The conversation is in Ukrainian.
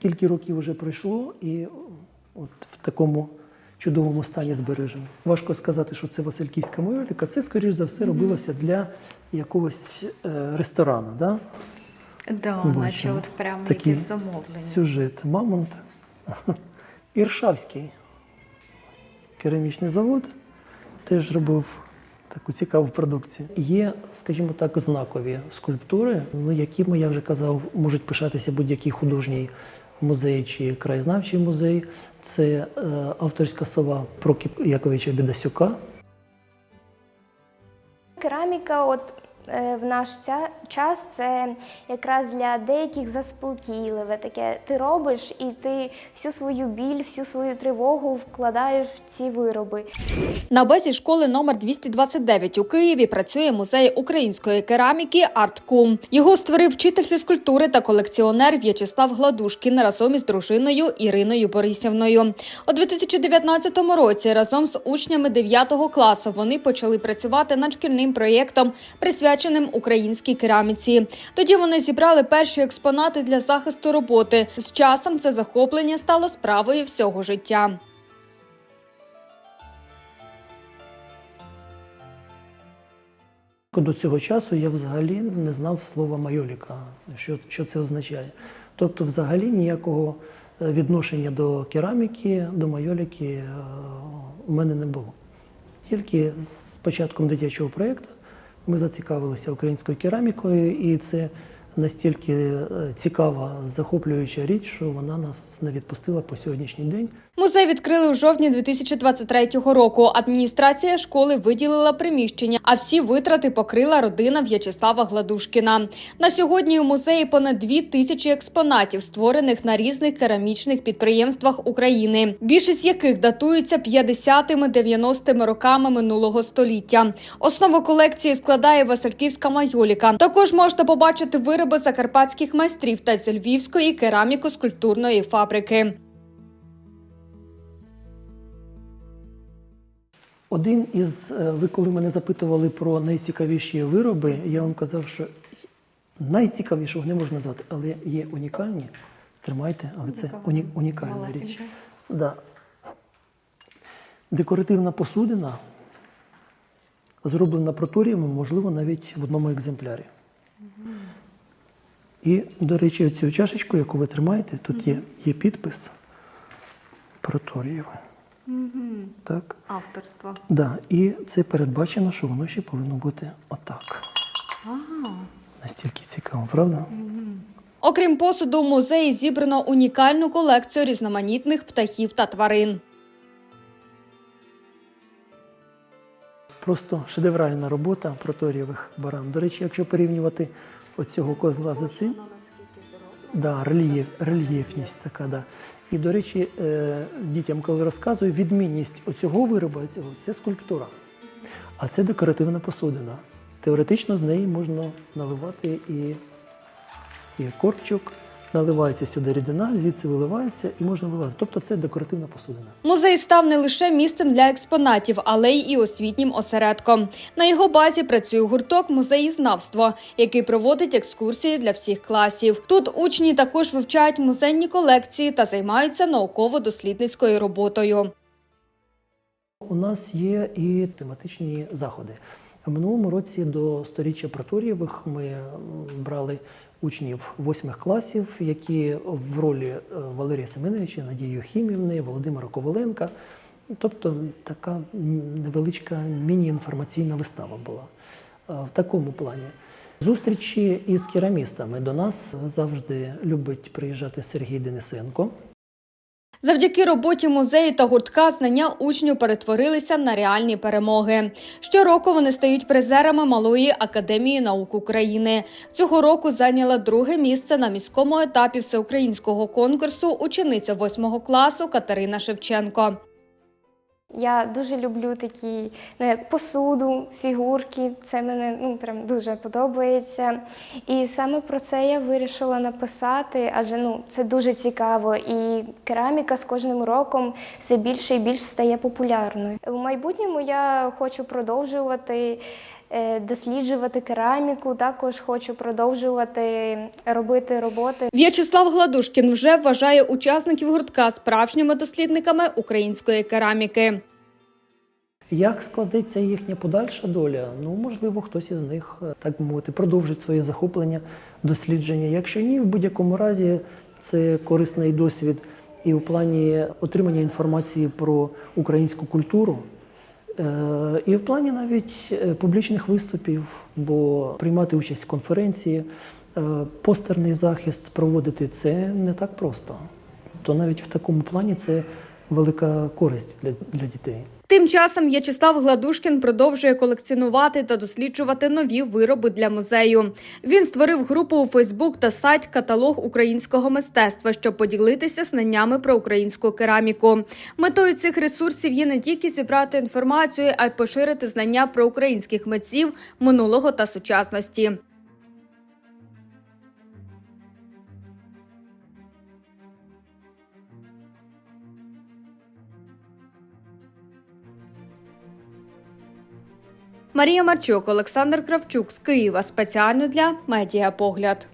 скільки років вже пройшло, і от в такому чудовому стані збережено. Важко сказати, що це Васильківська майоліка. Це, скоріш за все, робилося для якогось е, ресторану. Да? Да, Бачимо. наче от прям Такий якесь замовлення. Сюжет Мамонт. Іршавський керамічний завод теж робив таку цікаву продукцію. Є, скажімо так, знакові скульптури, ну, якими, я вже казав, можуть пишатися будь-який художній музей чи краєзнавчий музей. Це е, авторська сова Прокіп Яковича Бідасюка. Кераміка, от в наш час, це якраз для деяких заспокійливе таке. Ти робиш і ти всю свою біль, всю свою тривогу вкладаєш в ці вироби. На базі школи номер 229 у Києві працює музей української кераміки «Арткум». Його створив вчитель фізкультури та колекціонер В'ячеслав Гладушкін разом із дружиною Іриною Борисівною. У 2019 році разом з учнями 9 класу вони почали працювати над шкільним проєктом, присвяченим українській кераміці. Тоді вони зібрали перші експонати для захисту роботи. З часом це захоплення стало справою всього життя. До цього часу я взагалі не знав слова майоліка, що, що це означає. Тобто, взагалі ніякого е, відношення до кераміки, до майоліки е, у мене не було. Тільки з початком дитячого проєкту ми зацікавилися українською керамікою, і це настільки е, цікава, захоплююча річ, що вона нас не відпустила по сьогоднішній день. Музей відкрили у жовтні 2023 року. Адміністрація школи виділила приміщення, а всі витрати покрила родина В'ячеслава Гладушкіна. На сьогодні у музеї понад дві тисячі експонатів, створених на різних керамічних підприємствах України, більшість яких датуються 50-ми, 90-ми роками минулого століття. Основу колекції складає Васильківська майоліка. Також можна побачити вироби закарпатських майстрів та з Львівської кераміко-скульптурної фабрики. Один із, е, ви коли мене запитували про найцікавіші вироби, я вам казав, що найцікавішого не можна назвати, але є унікальні. Тримайте, але це уні, унікальна річ. Да. Декоративна посудина, зроблена проторіями, можливо, навіть в одному екземплярі. І, до речі, оцю чашечку, яку ви тримаєте, тут є, є підпис проторієвий. Так. Авторство. Да, і це передбачено, що воно ще повинно бути отак. Настільки цікаво, правда? Окрім посуду, в музеї зібрано унікальну колекцію різноманітних птахів та тварин. Просто шедевральна робота проторієвих баран. До речі, якщо порівнювати оцього козла за цим, да, рельєф, рельєфність така, да. І, до речі, е, дітям, коли розказую, відмінність оцього виробу цього це скульптура. А це декоративна посудина. Теоретично з неї можна наливати і, і корчук, наливається сюди рідина, звідси виливається і можна вилазити. Тобто це декоративна посудина. Музей став не лише місцем для експонатів, але й і освітнім осередком. На його базі працює гурток музеїзнавство, який проводить екскурсії для всіх класів. Тут учні також вивчають музейні колекції та займаються науково-дослідницькою роботою. У нас є і тематичні заходи. В минулому році до сторіччя Проторієвих ми брали учнів восьмих класів, які в ролі е, Валерія Семеновича, Надії Юхімівни, Володимира Коваленка. Тобто така невеличка міні-інформаційна вистава була е, в такому плані. Зустрічі із керамістами до нас завжди любить приїжджати Сергій Денисенко. Завдяки роботі музею та гуртка знання учнів перетворилися на реальні перемоги. Щороку вони стають призерами малої академії наук України. Цього року зайняла друге місце на міському етапі всеукраїнського конкурсу учениця восьмого класу Катерина Шевченко. Я дуже люблю такі ну, як посуду, фігурки. Це мене ну, прям дуже подобається. І саме про це я вирішила написати, адже ну, це дуже цікаво. І кераміка з кожним роком все більше і більше стає популярною. У майбутньому я хочу продовжувати досліджувати кераміку. Також хочу продовжувати робити роботи В'ячеслав Гладушкін вже вважає учасників гуртка справжніми дослідниками української кераміки. Як складеться їхня подальша доля? Ну, можливо, хтось із них, е, так би мовити, продовжить своє захоплення, дослідження. Якщо ні, в будь-якому разі це корисний досвід і в плані отримання інформації про українську культуру, е, і в плані навіть е, публічних виступів, бо приймати участь в конференції, е, постерний захист проводити це не так просто. То навіть в такому плані це велика користь для, для дітей. Тим часом В'ячеслав Гладушкін продовжує колекціонувати та досліджувати нові вироби для музею. Він створив групу у Фейсбук та сайт Каталог українського мистецтва, щоб поділитися знаннями про українську кераміку. Метою цих ресурсів є не тільки зібрати інформацію, а й поширити знання про українських митців минулого та сучасності. Марія Марчук, Олександр Кравчук з Києва спеціально для Медіапогляд.